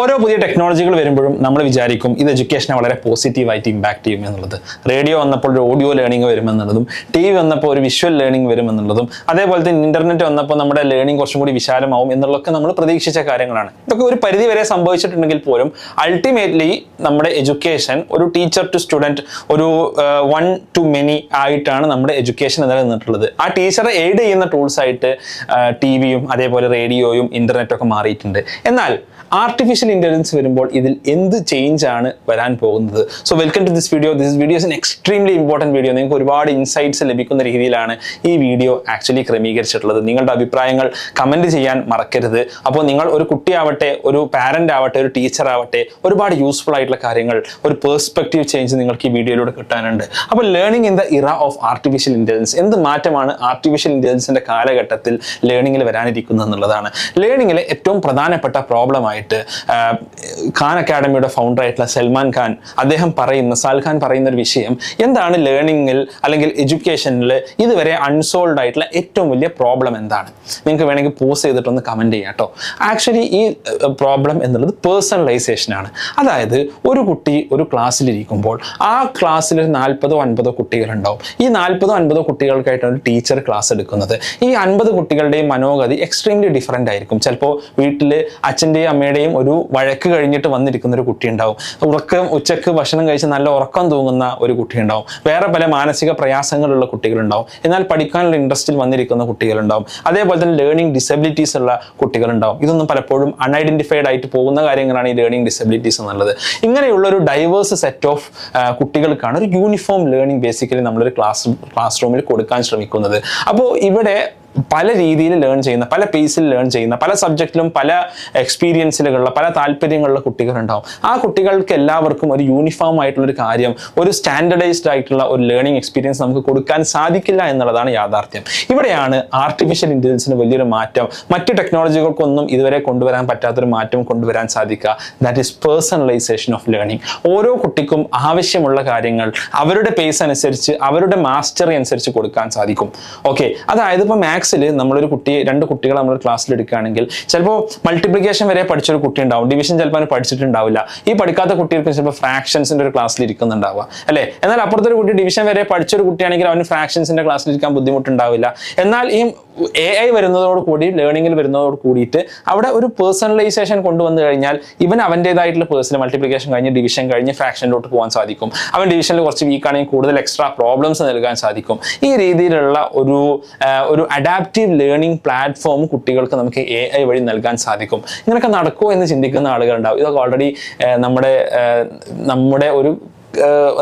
ഓരോ പുതിയ ടെക്നോളജികൾ വരുമ്പോഴും നമ്മൾ വിചാരിക്കും ഇത് എഡ്യൂക്കേഷനെ വളരെ പോസിറ്റീവായിട്ട് ഇമ്പാക്ട് ചെയ്യും എന്നുള്ളത്. റേഡിയോ വന്നപ്പോൾ ഒരു ഓഡിയോ ലേണിംഗ് വരുമെന്നുള്ളതും ടി വി വന്നപ്പോൾ ഒരു വിഷ്വൽ ലേണിംഗ് വരുമെന്നുള്ളതും അതേപോലെ തന്നെ ഇന്റർനെറ്റ് വന്നപ്പോൾ നമ്മുടെ ലേണിംഗ് കുറച്ചും കൂടി വിശാലമാവും എന്നുള്ളതൊക്കെ നമ്മൾ പ്രതീക്ഷിച്ച കാര്യങ്ങളാണ്. ഇതൊക്കെ ഒരു പരിധി വരെ സംഭവിച്ചിട്ടുണ്ടെങ്കിൽ പോലും അൾട്ടിമേറ്റ്ലി നമ്മുടെ എഡ്യൂക്കേഷൻ ഒരു ടീച്ചർ ടു സ്റ്റുഡന്റ് ഒരു വൺ ടു മെനി ആയിട്ടാണ് നമ്മുടെ എഡ്യൂക്കേഷൻ നിലനിന്നിട്ടുള്ളത്. ആ ടീച്ചറെ എയ്ഡ് ചെയ്യുന്ന ടൂൾസ് ആയിട്ട് ടി വിയും അതേപോലെ റേഡിയോയും ഇന്റർനെറ്റും ഒക്കെ മാറിയിട്ടുണ്ട്. എന്നാൽ ആർട്ടിഫിഷ്യൽ ഇന്റലിജൻസ് വരുമ്പോൾ ഇതിൽ എന്ത് ചേഞ്ച് ആണ് വരാൻ പോകുന്നത്? So welcome to this video this video is an extremely important video നിങ്ങൾക്ക് ഒരുപാട് ഇൻസൈറ്റ്സ് ലഭിക്കുന്ന രീതിയിലാണ് ഈ വീഡിയോ ആക്ച്വലി ക്രമീകരിച്ചിട്ടുള്ളത്. നിങ്ങളുടെ അഭിപ്രായങ്ങൾ കമന്റ് ചെയ്യാൻ മറക്കരുത്. അപ്പോൾ നിങ്ങൾ ഒരു കുട്ടിയാവട്ടെ ഒരു പാരന്റ് ആവട്ടെ ഒരു ടീച്ചർ ആവട്ടെ ഒരുപാട് യൂസ്ഫുൾ ആയിട്ടുള്ള കാര്യങ്ങൾ ഒരു പേഴ്സ്പെക്റ്റീവ് ചേഞ്ച് നിങ്ങൾക്ക് ഈ വീഡിയോയിലൂടെ കിട്ടാനുണ്ട്. അപ്പോൾ learning in the era of artificial intelligence എന്ത് മാറ്റമാണ് ആർട്ടിഫിഷ്യൽ ഇന്റലിജൻസിന്റെ കാലഘട്ടത്തിൽ ലേണിംഗിൽ വരാനിരിക്കുന്നത് എന്നുള്ളതാണ്. ലേണിംഗിലെ ഏറ്റവും പ്രധാനപ്പെട്ട പ്രോബ്ലമായിട്ട് ഖാൻ അക്കാഡമിയുടെ ഫൗണ്ടർ ആയിട്ടുള്ള സൽമാൻ ഖാൻ അദ്ദേഹം പറയുന്ന സാൽഖാൻ പറയുന്ന ഒരു വിഷയം എന്താണ് ലേണിങ്ങിൽ അല്ലെങ്കിൽ എഡ്യൂക്കേഷനിൽ ഇതുവരെ അൺസോൾവ് ആയിട്ടുള്ള ഏറ്റവും വലിയ പ്രോബ്ലം എന്താണ്? നിങ്ങൾക്ക് വേണമെങ്കിൽ പോസ് ചെയ്തിട്ടൊന്ന് കമന്റ് ചെയ്യാം കേട്ടോ ആക്ച്വലി ഈ പ്രോബ്ലം എന്നുള്ളത് പേഴ്സണലൈസേഷൻ ആണ്. അതായത് ഒരു കുട്ടി ഒരു ക്ലാസ്സിലിരിക്കുമ്പോൾ ആ ക്ലാസ്സിൽ ഒരു നാൽപ്പതോ അൻപതോ കുട്ടികളുണ്ടാവും. ഈ നാൽപ്പതോ അൻപതോ കുട്ടികൾക്കായിട്ടാണ് ടീച്ചർ ക്ലാസ് എടുക്കുന്നത്. ഈ അൻപത് കുട്ടികളുടെയും മനോഗതി എക്സ്ട്രീംലി ഡിഫറെന്റ് ആയിരിക്കും. ചിലപ്പോൾ വീട്ടിൽ അച്ഛന്റെയും അമ്മയുടെയും ഒരു വഴക്ക് കഴിഞ്ഞിട്ട് വന്നിരിക്കുന്ന ഒരു കുട്ടി ഉണ്ടാവും ഉറക്കം ഉച്ചയ്ക്ക് ഭക്ഷണം കഴിച്ച് നല്ല ഉറക്കം തൂങ്ങുന്ന ഒരു കുട്ടി ഉണ്ടാവും വേറെ പല മാനസിക പ്രയാസങ്ങളുള്ള കുട്ടികളുണ്ടാവും. എന്നാൽ പഠിക്കാനുള്ള ഇൻട്രസ്റ്റിൽ വന്നിരിക്കുന്ന കുട്ടികളുണ്ടാവും. അതേപോലെ തന്നെ ലേണിംഗ് ഡിസബിലിറ്റീസ് ഉള്ള കുട്ടികളുണ്ടാവും. ഇതൊന്നും പലപ്പോഴും അൺഐഡന്റിഫൈഡ് ആയിട്ട് പോകുന്ന കാര്യങ്ങളാണ് ഈ ലേണിംഗ് ഡിസബിലിറ്റീസ് എന്നുള്ളത്. ഇങ്ങനെയുള്ള ഒരു ഡൈവേഴ്സ് സെറ്റ് ഓഫ് കുട്ടികൾക്കാണ് ഒരു യൂണിഫോം ലേണിംഗ് ബേസിക്കലി നമ്മളൊരു ക്ലാസ് ക്ലാസ് റൂമിൽ കൊടുക്കാൻ ശ്രമിക്കുന്നത്. അപ്പോൾ ഇവിടെ പല രീതിയിൽ ലേൺ ചെയ്യുന്ന പല പേസിൽ ലേൺ ചെയ്യുന്ന പല സബ്ജക്റ്റിലും പല എക്സ്പീരിയൻസിലുള്ള പല താല്പര്യങ്ങളുള്ള കുട്ടികളുണ്ടാവും. ആ കുട്ടികൾക്ക് എല്ലാവർക്കും ഒരു യൂണിഫോം ആയിട്ടുള്ള ഒരു കാര്യം ഒരു സ്റ്റാൻഡർഡൈസ്ഡ് ആയിട്ടുള്ള ഒരു ലേണിംഗ് എക്സ്പീരിയൻസ് നമുക്ക് കൊടുക്കാൻ സാധിക്കില്ല എന്നുള്ളതാണ് യാഥാർത്ഥ്യം. ഇവിടെയാണ് ആർട്ടിഫിഷ്യൽ ഇന്റലിജൻസിന് വലിയൊരു മാറ്റം. മറ്റു ടെക്നോളജികൾക്കൊന്നും ഇതുവരെ കൊണ്ടുവരാൻ പറ്റാത്തൊരു മാറ്റം കൊണ്ടുവരാൻ സാധിക്കുക. That is personalisation of learning ഓരോ കുട്ടിക്കും ആവശ്യമുള്ള കാര്യങ്ങൾ അവരുടെ പേസ് അനുസരിച്ച് അവരുടെ മാസ്റ്ററി അനുസരിച്ച് കൊടുക്കാൻ സാധിക്കും. ഓക്കെ അതായത് ഇപ്പോൾ മാത്സിൽ നമ്മളൊരു കുട്ടി രണ്ട് കുട്ടികളെ നമ്മൾ ക്ലാസ്സിൽ എടുക്കുകയാണെങ്കിൽ ചിലപ്പോൾ മൾട്ടിപ്ലിക്കേഷൻ വരെ പഠിച്ചൊരു കുട്ടി ഉണ്ടാവും ഡിവിഷൻ ചിലപ്പോൾ പഠിച്ചിട്ടുണ്ടാവില്ല. ഈ പഠിക്കാത്ത കുട്ടികൾക്ക് ചിലപ്പോൾ ഫ്രാക്ഷൻസിന്റെ ഒരു ക്ലാസ്സിൽ ഇരിക്കുന്നുണ്ടാവുക അല്ലേ? എന്നാൽ അപ്പുറത്തൊരു കുട്ടി ഡിവിഷൻ വരെ പഠിച്ചൊരു കുട്ടിയാണെങ്കിൽ അവന് ഫ്രാക്ഷൻസിന്റെ ക്ലാസ്സിൽ ഇരിക്കാൻ ബുദ്ധിമുട്ടുണ്ടാവില്ല. എന്നാൽ ഈ എ ഐ വരുന്നതോട് കൂടി ലേണിംഗിൽ വരുന്നതോട് കൂടിയിട്ട് അവിടെ ഒരു പേഴ്സണലൈസേഷൻ കൊണ്ടുവന്നു കഴിഞ്ഞാൽ ഇവൻ അവന്റെതായിട്ടുള്ള പേഴ്സണൽ മൾട്ടിപ്ലിക്കേഷൻ കഴിഞ്ഞ് ഡിവിഷൻ കഴിഞ്ഞ് ഫ്രാക്ഷനിലോട്ട് പോകാൻ സാധിക്കും. അവൻ ഡിവിഷനിൽ കുറച്ച് വീക്കാണെങ്കിൽ കൂടുതൽ എക്സ്ട്രാ പ്രോബ്ലംസ് നൽകാൻ സാധിക്കും. ഈ രീതിയിലുള്ള ഒരു ഒരു ഒരു അഡാപ്റ്റീവ് ലേണിംഗ് പ്ലാറ്റ്ഫോം കുട്ടികൾക്ക് നമുക്ക് എ ഐ വഴി നൽകാൻ സാധിക്കും. ഇങ്ങനെയൊക്കെ നടക്കുമോ എന്ന് ചിന്തിക്കുന്ന ആളുകളുണ്ടാവും. ഇതൊക്കെ ഓൾറെഡി നമ്മുടെ നമ്മുടെ ഒരു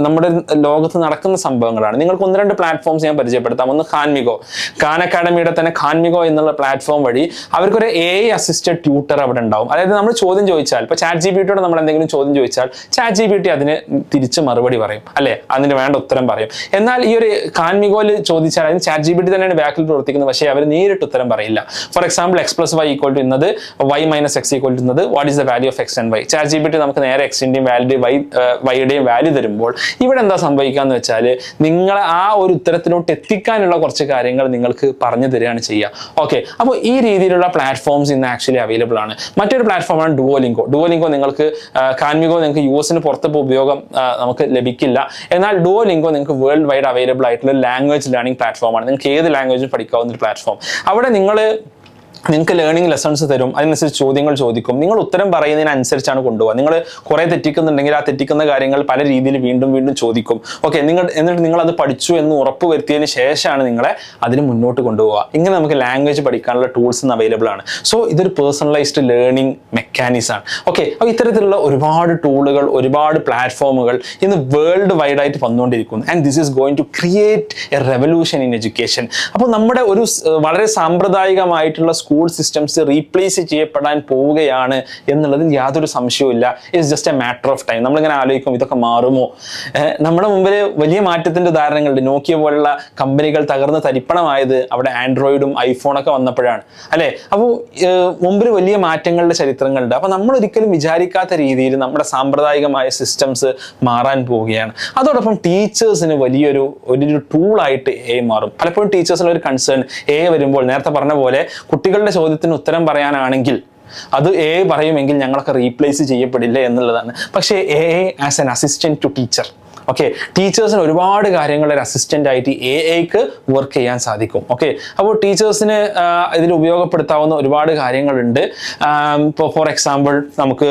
നമ്മുടെ ലോകത്ത് നടക്കുന്ന സംഭവങ്ങളാണ്. നിങ്ങൾക്ക് ഒന്ന് രണ്ട് പ്ലാറ്റ്ഫോംസ് ഞാൻ പരിചയപ്പെടുത്താം. ഒന്ന് ഖാൻമികോ ഖാൻ അക്കാഡമിയുടെ തന്നെ ഖാൻമികോ എന്നുള്ള പ്ലാറ്റ്ഫോം വഴി അവർക്കൊരു എ ഐ അസിസ്റ്റഡ് ട്യൂട്ടർ അവിടെ ഉണ്ടാവും. അതായത് നമ്മൾ ചോദ്യം ചോദിച്ചാൽ ഇപ്പോൾ ചാറ്റ് ജി ബി ടിയോട് നമ്മൾ എന്തെങ്കിലും ചോദ്യം ചോദിച്ചാൽ ചാറ്റ് ജി ബി ടി അതിന് തിരിച്ച് മറുപടി പറയും. അല്ലെ? അതിന് വേണ്ട ഉത്തരം പറയും. എന്നാൽ ഈ ഒരു ഖാൻമികോയിൽ ചോദിച്ചാൽ അതിന് ചാറ്റ് ജി ബി ടി തന്നെയാണ് ബാക്കിൽ പ്രവർത്തിക്കുന്നത്. പക്ഷേ അവർ നേരിട്ട് ഉത്തരം പറയില്ല. For example x plus y equal to ഇന്നത് y minus x equal to ഇന്നത് what is the value of x and y ChatGPT നമുക്ക് നേരെ എക്സിന്റെയും വാല്യൂ വൈ വൈയുടെയും വാല്യൂ തരുമ്പോൾ ഇവിടെ എന്താ സംഭവിക്കാന്ന് വെച്ചാൽ നിങ്ങളെ ആ ഒരു ഉത്തരത്തിലോട്ട് എത്തിക്കാനുള്ള കുറച്ച് കാര്യങ്ങൾ നിങ്ങൾക്ക് പറഞ്ഞു തരികയാണ് ചെയ്യുക. ഓക്കെ അപ്പോൾ ഈ രീതിയിലുള്ള പ്ലാറ്റ്ഫോംസ് ഇന്ന് ആക്ച്വലി അവൈലബിൾ ആണ്. മറ്റൊരു പ്ലാറ്റ്ഫോമാണ് ഡുവോലിങ്കോ ഡുവോലിങ്കോ നിങ്ങൾക്ക് കാൻമികോ നിങ്ങൾക്ക് യു എസിന് പുറത്ത് ഇപ്പോൾ ഉപയോഗം നമുക്ക് ലഭിക്കില്ല. എന്നാൽ ഡുവോലിങ്കോ നിങ്ങൾക്ക് വേൾഡ് വൈഡ് അവൈലബിൾ ആയിട്ടുള്ള ലാംഗ്വേജ് ലേണിംഗ് പ്ലാറ്റ്ഫോമാണ് നിങ്ങൾക്ക് ഏത് ലാംഗ്വേജും പഠിക്കാവുന്ന ഒരു പ്ലാറ്റ്ഫോം അവിടെ നിങ്ങൾ നിങ്ങൾക്ക് ലേണിംഗ് ലെസൺസ് തരും. അതിനനുസരിച്ച് ചോദ്യങ്ങൾ ചോദിക്കും. നിങ്ങൾ ഉത്തരം പറയുന്നതിനനുസരിച്ചാണ് കൊണ്ടുപോകുക നിങ്ങൾ കുറെ തെറ്റിക്കുന്നുണ്ടെങ്കിൽ ആ തെറ്റിക്കുന്ന കാര്യങ്ങൾ പല രീതിയിൽ വീണ്ടും വീണ്ടും ചോദിക്കും. ഓക്കെ നിങ്ങൾ എന്നിട്ട് നിങ്ങൾ അത് പഠിച്ചു എന്ന് ഉറപ്പ് വരുത്തിയതിന് ശേഷമാണ് നിങ്ങളെ അതിന് മുന്നോട്ട് കൊണ്ടുപോകുക ഇങ്ങനെ നമുക്ക് ലാംഗ്വേജ് പഠിക്കാനുള്ള ടൂൾസ് ഇന്ന് അവൈലബിൾ ആണ്. സോ ഇതൊരു പേഴ്സണലൈസ്ഡ് ലേണിംഗ് മെക്കാനിസം ആണ്. ഓക്കെ അപ്പോൾ ഇത്തരത്തിലുള്ള ഒരുപാട് ടൂളുകൾ ഒരുപാട് പ്ലാറ്റ്ഫോമുകൾ ഇന്ന് വേൾഡ് വൈഡ് ആയിട്ട് വന്നുകൊണ്ടിരിക്കുന്നു. And this is going to create a revolution in education അപ്പോൾ നമ്മുടെ ഒരു വളരെ സാമ്പ്രദായികമായിട്ടുള്ള സ്കൂൾ സിസ്റ്റംസ് റീപ്ലേസ് ചെയ്യപ്പെടാൻ പോവുകയാണ് എന്നുള്ളതിൽ യാതൊരു സംശയവുമില്ല it's just a matter of time നമ്മളിങ്ങനെ ആലോചിക്കും ഇതൊക്കെ മാറുമോ? നമ്മുടെ മുമ്പിൽ വലിയ മാറ്റത്തിന്റെ ഉദാഹരണങ്ങളുണ്ട്. നോക്കിയ പോലുള്ള കമ്പനികൾ തകർന്ന് തരിപ്പണമായത് അവിടെ ആൻഡ്രോയിഡും ഐഫോണൊക്കെ വന്നപ്പോഴാണ്. അല്ലേ? അപ്പോൾ മുമ്പിൽ വലിയ മാറ്റങ്ങളുടെ ചരിത്രങ്ങളുണ്ട്. അപ്പോൾ നമ്മൾ ഒരിക്കലും വിചാരിക്കാത്ത രീതിയിൽ നമ്മുടെ സാമ്പ്രദായികമായ സിസ്റ്റംസ് മാറാൻ പോവുകയാണ്. അതോടൊപ്പം ടീച്ചേഴ്സിന് വലിയൊരു ഒരു ടൂളായിട്ട് എ മാറും. പലപ്പോഴും ടീച്ചേഴ്സിന് ഒരു കൺസേൺ എ വരുമ്പോൾ നേരത്തെ പറഞ്ഞ പോലെ കുട്ടികളുടെ ചോദ്യത്തിന് ഉത്തരം പറയാനാണെങ്കിൽ അത് എ പറയുമെങ്കിൽ ഞങ്ങളൊക്കെ റീപ്ലേസ് ചെയ്യപ്പെടില്ല എന്നുള്ളതാണ്. പക്ഷേ A A as an assistant to teacher okay ടീച്ചേഴ്സിന് ഒരുപാട് കാര്യങ്ങൾ ഒരു അസിസ്റ്റന്റ് ആയിട്ട് എ എക്ക് വർക്ക് ചെയ്യാൻ സാധിക്കും. ഓക്കെ അപ്പോൾ ടീച്ചേഴ്സിന് ഇതിൽ ഉപയോഗപ്പെടുത്താവുന്ന ഒരുപാട് കാര്യങ്ങളുണ്ട്. ഇപ്പോൾ ഫോർ എക്സാമ്പിൾ നമുക്ക്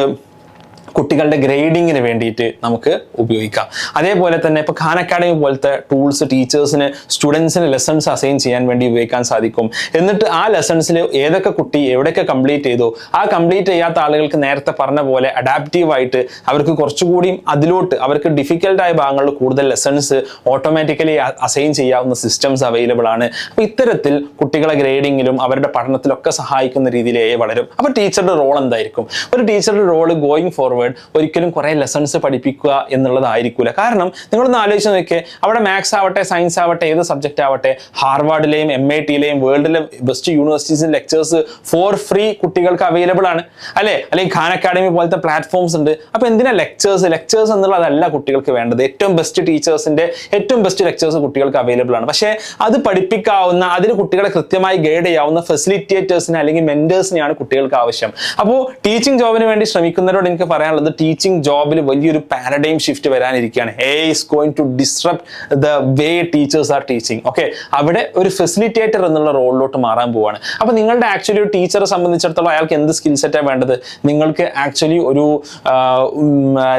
കുട്ടികളുടെ ഗ്രേഡിങ്ങിന് വേണ്ടിയിട്ട് നമുക്ക് ഉപയോഗിക്കാം. അതേപോലെ തന്നെ ഇപ്പോൾ ഖാൻ അക്കാഡമി പോലത്തെ ടൂൾസ് ടീച്ചേഴ്സിന് സ്റ്റുഡൻസിന് ലെസൺസ് അസൈൻ ചെയ്യാൻ വേണ്ടി ഉപയോഗിക്കാൻ സാധിക്കും. എന്നിട്ട് ആ ലെസൺസിൽ ഏതൊക്കെ കുട്ടി എവിടെയൊക്കെ കംപ്ലീറ്റ് ചെയ്തോ ആ കംപ്ലീറ്റ് ചെയ്യാത്ത ആളുകൾക്ക് നേരത്തെ പറഞ്ഞ പോലെ അഡാപ്റ്റീവ് ആയിട്ട് അവർക്ക് കുറച്ചുകൂടിയും അതിലോട്ട് അവർക്ക് ഡിഫിക്കൽട്ട് ആയ ഭാഗങ്ങളിൽ കൂടുതൽ ലെസൺസ് ഓട്ടോമാറ്റിക്കലി അസൈൻ ചെയ്യാവുന്ന സിസ്റ്റംസ് അവൈലബിൾ ആണ്. അപ്പോൾ ഇത്തരത്തിൽ കുട്ടികളെ ഗ്രേഡിങ്ങിലും അവരുടെ പഠനത്തിലൊക്കെ സഹായിക്കുന്ന രീതിയിൽ എ വളരും അപ്പോൾ ടീച്ചറുടെ റോൾ എന്തായിരിക്കും? ഒരു ടീച്ചറുടെ റോൾ ഗോയിങ് ഫോർവേഡ് ഒരിക്കലും കുറേ ലെസൺസ് പഠിപ്പിക്കുക എന്നുള്ളതായിരിക്കില്ല കാരണം നിങ്ങളൊന്ന് ആലോചിച്ച് നോക്കിയേ അവിടെ മാത്സ് ആവട്ടെ സയൻസ് ആവട്ടെ ഏത് സബ്ജക്റ്റ് ആവട്ടെ ഹാർവാർഡിലെയും എം ഐ ടിയിലെയും വേൾഡിലെ ബെസ്റ്റ് യൂണിവേഴ്സിറ്റീസിലെ ലെക്ചേഴ്സ് ഫോർ ഫ്രീ കുട്ടികൾക്ക് അവൈലബിൾ ആണ്. അല്ലെ? അല്ലെങ്കിൽ ഖാൻ അക്കാഡമി പോലത്തെ പ്ലാറ്റ്ഫോംസ് ഉണ്ട്. അപ്പോൾ എന്തിനാ ലെക്ചേഴ്സ് ലെക്ചേഴ്സ് എന്നുള്ളതല്ല കുട്ടികൾക്ക് വേണ്ടത്. ഏറ്റവും ബെസ്റ്റ് ടീച്ചേഴ്സിന്റെ ഏറ്റവും ബെസ്റ്റ് ലെക്ചേഴ്സ് കുട്ടികൾക്ക് അവൈലബിൾ ആണ്. പക്ഷേ അത് പഠിപ്പിക്കാവുന്ന അതിന് കുട്ടികളെ കൃത്യമായി ഗൈഡ് ചെയ്യാവുന്ന ഫെസിലിറ്റേറ്റേഴ്സിനെ അല്ലെങ്കിൽ മെന്റേഴ്സിനെയാണ് കുട്ടികൾക്ക് ആവശ്യം. അപ്പോൾ ടീച്ചിങ് ജോബിന് വേണ്ടി ശ്രമിക്കുന്നവരോട് എനിക്ക് പറയാനുള്ളത് ടീച്ചിങ് ജോബിൽ വലിയൊരു paradigm shift വരാനിരിക്കുകയാണ്. AI is going to disrupt the way teachers are teaching okay അവിടെ ഒരു ഫെസിലിറ്റേറ്റർ എന്നുള്ള റോളിലോട്ട് മാറാൻ പോവാണ്. അപ്പൊ നിങ്ങളുടെ ആക്ച്വലി ഒരു ടീച്ചറെ സംബന്ധിച്ചിടത്തോളം അയാൾക്ക് എന്ത് സ്കിൽ സെറ്റാണ് വേണ്ടത്? നിങ്ങൾക്ക് ആക്ച്വലി ഒരു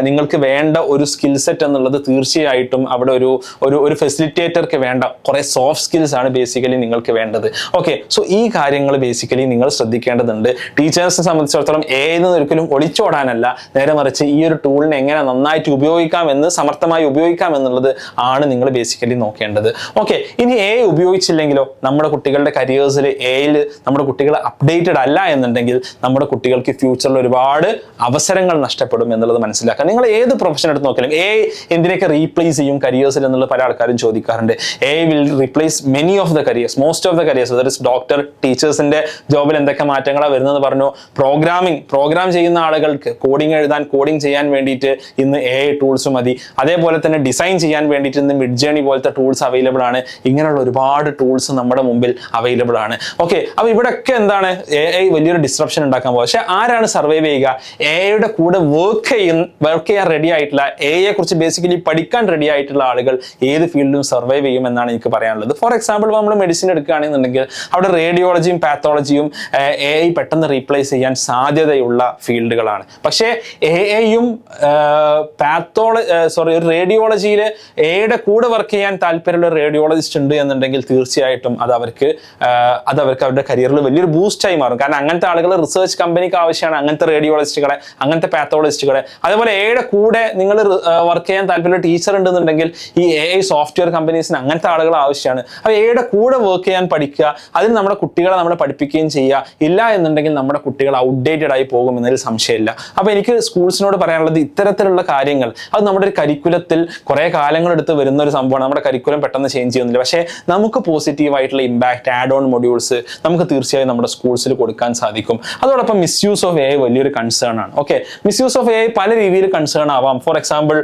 നിങ്ങൾക്ക് വേണ്ട ഒരു സ്കിൽ സെറ്റ് എന്നുള്ളത് തീർച്ചയായിട്ടും അവിടെ ഒരു ഒരു ഒരു ഫെസിലിറ്റേറ്റർക്ക് വേണ്ട. കുറെ സോഫ്റ്റ് സ്കിൽസ് ആണ് ബേസിക്കലി നിങ്ങൾക്ക് വേണ്ടത്. ഓക്കെ സോ ഈ കാര്യങ്ങൾ ബേസിക്കലി നിങ്ങൾ ശ്രദ്ധിക്കേണ്ടതുണ്ട്. ടീച്ചേഴ്സിനെ സംബന്ധിച്ചിടത്തോളം ഏതെന്ന് ഒരിക്കലും ഒളിച്ചോടാനല്ല. നേരെ മറിച്ച് ഈ ഒരു ടൂളിനെ എങ്ങനെ നന്നായിട്ട് ഉപയോഗിക്കാം എന്ന് സമർത്ഥമായി ഉപയോഗിക്കാം എന്നുള്ളത് ആണ് നിങ്ങൾ ബേസിക്കലി നോക്കേണ്ടത്. ഓക്കെ ഇനി എ ഉപയോഗിച്ചില്ലെങ്കിലോ നമ്മുടെ കുട്ടികളുടെ കരിയേഴ്സിൽ എയിൽ നമ്മുടെ കുട്ടികൾ അപ്ഡേറ്റഡ് അല്ല എന്നുണ്ടെങ്കിൽ നമ്മുടെ കുട്ടികൾക്ക് ഫ്യൂച്ചറിൽ ഒരുപാട് അവസരങ്ങൾ നഷ്ടപ്പെടും എന്നുള്ളത് മനസ്സിലാക്കുക നിങ്ങൾ ഏത് പ്രൊഫഷൻ എടുത്ത് നോക്കിയാലും എ എന്തിനൊക്കെ റീപ്ലേസ് ചെയ്യും കരിയേഴ്സിൽ എന്നുള്ളത് പല ആൾക്കാരും ചോദിക്കാറുണ്ട്. AI will replace many of the careers most of the careers അതായത് ഡോക്ടർ ടീച്ചേഴ്സിന്റെ ജോബിൽ എന്തൊക്കെ മാറ്റങ്ങളാണ് വരുന്നത് പറഞ്ഞു. പ്രോഗ്രാമിംഗ് പ്രോഗ്രാം ചെയ്യുന്ന ആളുകൾക്ക് കോഡിംഗ് എഴുതാൻ കോഡിംഗ് ചെയ്യാൻ വേണ്ടിയിട്ട് ഇന്ന് എ ഐ ടൂൾസ് മതി. അതേപോലെ തന്നെ ഡിസൈൻ ചെയ്യാൻ വേണ്ടിയിട്ട് ഇന്ന് മിഡ് ജേണി പോലത്തെ ടൂൾസ് അവൈലബിൾ ആണ്. ഇങ്ങനെയുള്ള ഒരുപാട് ടൂൾസ് നമ്മുടെ മുമ്പിൽ അവൈലബിൾ ആണ്. ഓക്കെ അപ്പോൾ ഇവിടെയൊക്കെ എന്താണ് എ ഐ വലിയൊരു ഡിസ്ട്രപ്ഷൻ ഉണ്ടാക്കാൻ പോകുക പക്ഷെ ആരാണ് സർവൈവ് ചെയ്യുക? എ ഐയുടെ കൂടെ വർക്ക് ചെയ്യുന്ന വർക്ക് ചെയ്യാൻ റെഡി ആയിട്ടുള്ള എ ഐയെ കുറിച്ച് ബേസിക്കലി പഠിക്കാൻ റെഡി ആയിട്ടുള്ള ആളുകൾ ഏത് ഫീൽഡിലും സർവൈവ് ചെയ്യും എന്നാണ് എനിക്ക് പറയാനുള്ളത്. ഫോർ എക്സാമ്പിൾ നമ്മൾ മെഡിസിൻ എടുക്കുകയാണെന്നുണ്ടെങ്കിൽ അവിടെ റേഡിയോളജിയും പാത്തോളജിയും എ ഐ പെട്ടെന്ന് റീപ്ലേസ് ചെയ്യാൻ സാധ്യതയുള്ള ഫീൽഡുകളാണ് പക്ഷേ എ ഐയും പാത്തോളജി സോറി ഒരു റേഡിയോളജിയിൽ എയുടെ കൂടെ വർക്ക് ചെയ്യാൻ താല്പര്യമുള്ള റേഡിയോളജിസ്റ്റ് ഉണ്ട് എന്നുണ്ടെങ്കിൽ തീർച്ചയായിട്ടും അത് അവർക്ക് അത് അവർക്ക് അവരുടെ കരിയറിൽ വലിയൊരു ബൂസ്റ്റായി മാറും. കാരണം അങ്ങനത്തെ ആളുകൾ റിസർച്ച് കമ്പനിക്ക് ആവശ്യമാണ്. അങ്ങനത്തെ റേഡിയോളജിസ്റ്റുകളെ അങ്ങനത്തെ പാത്തോളജിസ്റ്റുകളെ അതേപോലെ എയുടെ കൂടെ നിങ്ങൾ വർക്ക് ചെയ്യാൻ താല്പര്യമുള്ള ടീച്ചർ ഉണ്ടെന്നുണ്ടെങ്കിൽ ഈ എ ഐ സോഫ്റ്റ്വെയർ കമ്പനീസിന് അങ്ങനത്തെ ആളുകൾ ആവശ്യമാണ്. അപ്പോൾ എയുടെ കൂടെ വർക്ക് ചെയ്യാൻ പഠിക്കുക അതിന് നമ്മുടെ കുട്ടികളെ നമ്മൾ പഠിപ്പിക്കുകയും ചെയ്യുക ഇല്ല എന്നുണ്ടെങ്കിൽ നമ്മുടെ കുട്ടികൾ ഔട്ട്ഡേറ്റഡ് ആയി പോകും എന്നതിൽ സംശയമില്ല. അപ്പോൾ എനിക്ക് സ്കൂൾസിനോട് പറയാനുള്ളത് ഇത്തരത്തിലുള്ള കാര്യങ്ങൾ. അത് നമ്മുടെ ഒരു കരിക്കുലത്തിൽ കുറേ കാലങ്ങളെടുത്ത് വരുന്ന ഒരു സംഭവമാണ്. നമ്മുടെ കരിക്കുലം പെട്ടെന്ന് ചേഞ്ച് ചെയ്യുന്നില്ല. പക്ഷേ നമുക്ക് പോസിറ്റീവായിട്ടുള്ള ഇമ്പാക്ട് ആഡ് ഓൺ മൊഡ്യൂൾസ് നമുക്ക് തീർച്ചയായും നമ്മുടെ സ്കൂൾസിൽ കൊടുക്കാൻ സാധിക്കും. അതോടൊപ്പം മിസ്യൂസ് ഓഫ് എ ഐ വലിയൊരു കൺസേൺ ആണ്. Okay misuse of A I പല രീതിയിൽ കൺസേൺ ആവാം. ഫോർ എക്സാമ്പിൾ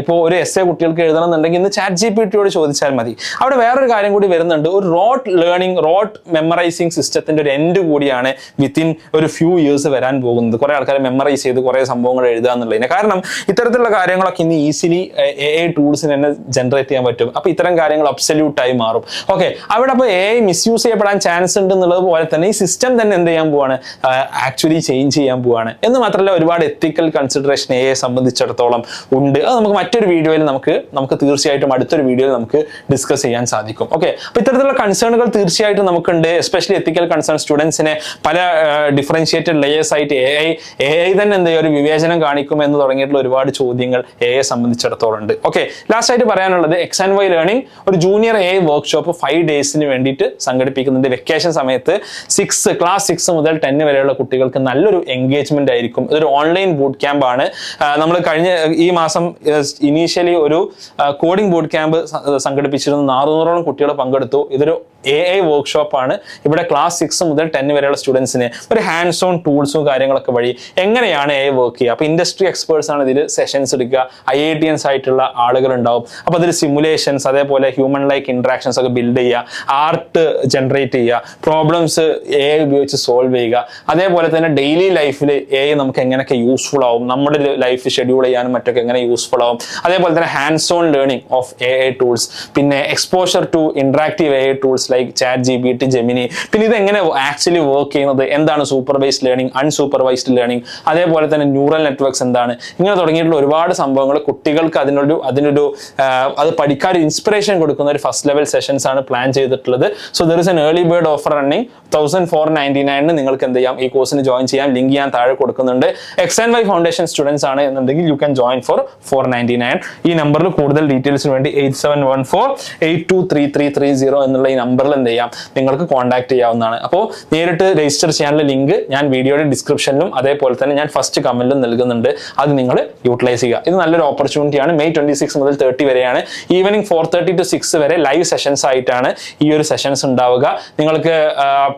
ഇപ്പോൾ ഒരു എസ് എ കുട്ടികൾക്ക് എഴുതണം എന്നുണ്ടെങ്കിൽ ഇന്ന് ചാറ്റ് ജി പി ടിയോട് ചോദിച്ചാൽ മതി. അവിടെ വേറൊരു കാര്യം കൂടി വരുന്നുണ്ട്. ഒരു റോട്ട് ലേണിംഗ് റോട്ട് മെമ്മറൈസിങ് സിസ്റ്റത്തിന്റെ ഒരു എൻഡ് കൂടിയാണ് വിത്തിൻ ഒരു ഫ്യൂ ഇയേഴ്സ് വരാൻ പോകുന്നത്. കുറെ ആൾക്കാർ മെമ്മറൈസ് ചെയ്ത് കുറെ സംഭവങ്ങൾ എഴുതുക എന്നുള്ളതിന് കാരണം ഇത്തരത്തിലുള്ള കാര്യങ്ങളൊക്കെ ഇന്ന് ഈസിലി എ ഐ ടൂൾസിന് തന്നെ ജനറേറ്റ് ചെയ്യാൻ പറ്റും. അപ്പൊ ഇത്തരം കാര്യങ്ങൾ അബ്സല്യൂട്ടായി മാറും. ഓക്കെ അവിടെ അപ്പോൾ എ ഐ മിസ്യൂസ് ചെയ്യപ്പെടാൻ ചാൻസ് ഉണ്ട് എന്നുള്ളത് പോലെ തന്നെ ഈ സിസ്റ്റം തന്നെ എന്ത് ചെയ്യാൻ പോവാണ്? ആക്ച്വലി ചേഞ്ച് ചെയ്യാൻ പോവാണ്. എന്ന് മാത്രമല്ല ഒരുപാട് എത്തിക്കൽ കൺസിഡറേഷൻ എ ഐ സംബന്ധിച്ചിടത്തോളം ഉണ്ട്. അത് നമുക്ക് മറ്റൊരു വീഡിയോയിൽ നമുക്ക് നമുക്ക് തീർച്ചയായിട്ടും അടുത്തൊരു വീഡിയോയിൽ നമുക്ക് ഡിസ്കസ് ചെയ്യാൻ സാധിക്കും. ഓക്കെ അപ്പൊ ഇത്തരത്തിലുള്ള കൺസേണുകൾ തീർച്ചയായിട്ടും നമുക്കുണ്ട്. എസ്പെഷ്യലി എത്തിക്കൽ കൺസേൺ സ്റ്റുഡൻസിനെ പല ഡിഫറൻഷിയേറ്റഡ് ലെയേഴ്സ് ആയിട്ട് എ ഐ എ ഐ തന്നെ എന്താ ഒരു വിവേചനം കാണിക്കും എന്ന് തുടങ്ങിയിട്ടുള്ള ഒരുപാട് ചോദ്യങ്ങൾ എ ഐ സംബന്ധിച്ചിടത്തോളം ഉണ്ട്. ഓക്കെ ലാസ്റ്റ് ആയിട്ട് പറയാനുള്ളത് എക്സ് ആൻഡ് വൈ ലേണിംഗ് ഒരു ജൂനിയർ എ വർക്ക്ഷോപ്പ് ഫൈവ് ഡേയ്സിന് വേണ്ടിയിട്ട് സംഘടിപ്പിക്കുന്നുണ്ട്. വെക്കേഷൻ സമയത്ത് സിക്സ് ക്ലാസ് സിക്സ് മുതൽ ടെന്ന് വരെയുള്ള കുട്ടികൾക്ക് നല്ലൊരു എൻഗേജ്മെന്റ് ആയിരിക്കും. ഇതൊരു ഓൺലൈൻ ബൂട്ട് ക്യാമ്പ് ആണ്. നമ്മൾ കഴിഞ്ഞ ഈ മാസം ഇനീഷ്യലി ഒരു കോഡിംഗ് ബൂട്ട് ക്യാമ്പ് സംഘടിപ്പിച്ചിരുന്നു. നാനൂറോളം കുട്ടികൾ പങ്കെടുത്തു. ഇതൊരു എ ഐ വർക്ക്ഷോപ്പാണ് ഇവിടെ ക്ലാസ് സിക്സ് മുതൽ ടെൻ വരെയുള്ള സ്റ്റുഡൻസിന് ഒരു ഹാൻഡ്സ് ഓൺ ടൂൾസും കാര്യങ്ങളൊക്കെ വഴി എങ്ങനെയാണ് എ വർക്ക് ചെയ്യുക? അപ്പോൾ ഇൻഡസ്ട്രി എക്സ്പേർട്സ് ആണ് ഇതിൽ സെഷൻസ് എടുക്കുക. ഐ ഐ ടി എൻസ് ആയിട്ടുള്ള ആളുകൾ ഉണ്ടാവും അപ്പോൾ അതിൽ സിമുലേഷൻസ് അതേപോലെ ഹ്യൂമൻ ലൈക്ക് ഇൻട്രാക്ഷൻസ് ഒക്കെ ബിൽഡ് ചെയ്യുക. ആർട്ട് ജനറേറ്റ് ചെയ്യുക. പ്രോബ്ലംസ് എ ഐ ഉപയോഗിച്ച് സോൾവ് ചെയ്യുക. അതേപോലെ തന്നെ ഡെയിലി ലൈഫിൽ എ ഐ നമുക്ക് എങ്ങനെയൊക്കെ യൂസ്ഫുൾ ആവും? നമ്മുടെ ലൈഫ് ഷെഡ്യൂൾ ചെയ്യാനും മറ്റൊക്കെ എങ്ങനെ യൂസ്ഫുൾ ആവും? അതേപോലെ തന്നെ hands on learning of A I tools പിന്നെ exposure to interactive A I tools like ChatGPT Gemini പിന്നെ ഇത് എങ്ങനെ ആക്ച്വലി വർക്ക് ചെയ്യുന്നത്? എന്താണ് സൂപ്പർവൈസ്ഡ് ലേണിംഗ് അൺസൂപ്പർവൈസ്ഡ് ലേണിംഗ് അതേപോലെ തന്നെ ന്യൂറൽ നെറ്റ്വർക്ക്സ് എന്താണ്? ഇങ്ങനെ തുടങ്ങിയിട്ടുള്ള ഒരുപാട് സംഭവങ്ങൾ കുട്ടികൾക്ക് അതിനൊരു അതിനൊരു അത് പഠിക്കാൻ ഇൻസ്പിറേഷൻ കൊടുക്കുന്ന ഒരു ഫസ്റ്റ് ലെവൽ സെഷൻസ് ആണ് പ്ലാൻ ചെയ്തിട്ടുള്ളത്. So there is an early bird offer running thousand four ninety നയനിന് നിങ്ങൾക്ക് എന്ത് ചെയ്യാം? ഈ കോഴ്സിന് ജോയിൻ ചെയ്യാം. ലിങ്ക് ഞാൻ താഴെ കൊടുക്കുന്നുണ്ട്. X and Y foundation students ആണ് എന്നുണ്ടെങ്കിൽ you can join for four ninety nine ഈ നമ്പറിൽ കൂടുതൽ ഡീറ്റെയിൽസിന് വേണ്ടി eight seven one four eight two three three three zero എന്നുള്ള ഈ നമ്പറിൽ എന്ത് ചെയ്യാം? നിങ്ങൾക്ക് കോൺടാക്ട് ചെയ്യാവുന്നതാണ്. അപ്പോൾ നേരിട്ട് രജിസ്റ്റർ ചെയ്യാനുള്ള ലിങ്ക് ഞാൻ വീഡിയോയുടെ ഡിസ്ക്രിപ്ഷനിലും അതേപോലെ തന്നെ ഞാൻ ഫസ്റ്റ് കമന്റിലും നൽകുന്നുണ്ട്. അത് നിങ്ങൾ യൂട്ടിലൈസ് ചെയ്യുക. ഇത് നല്ലൊരു ഓപ്പർച്യൂണിറ്റിയാണ് മെയ് ട്വന്റി സിക്സ് മുതൽ തേർട്ടി വരെയാണ്. Evening four thirty to six വരെ ലൈവ് സെഷൻസ് ആയിട്ടാണ് ഈ ഒരു സെഷൻസ് ഉണ്ടാവുക. നിങ്ങൾക്ക്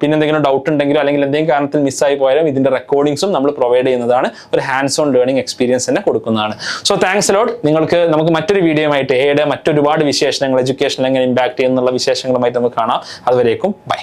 പിന്നെ എന്തെങ്കിലും ഡൗട്ട് ഉണ്ടെങ്കിലും അല്ലെങ്കിൽ എന്തെങ്കിലും കാരണത്തിൽ മിസ്സായി പോയാലും ഇതിന്റെ റെക്കോർഡിംഗ്സും നമ്മൾ പ്രൊവൈഡ് ചെയ്യുന്നതാണ്. ഒരു ഹാൻഡ്സ് ഓൺ ലേണിംഗ് എക്സ്പീരിയൻസ് തന്നെ കൊടുക്കുന്നതാണ്. സോ താങ്ക്സ് ലോഡ് നിങ്ങൾക്ക് നമുക്ക് മറ്റൊരു വീഡിയോ ആയിട്ട് എയുടെ മറ്റൊരുപാട് വിശേഷങ്ങൾ എഡ്യൂക്കേഷൻ എങ്ങനെ ഇമ്പാക്ട് ചെയ്യുന്നുള്ള വിശേഷങ്ങളുമായിട്ട് നമുക്ക് കാണാം. അതുവരേക്കും ബൈ.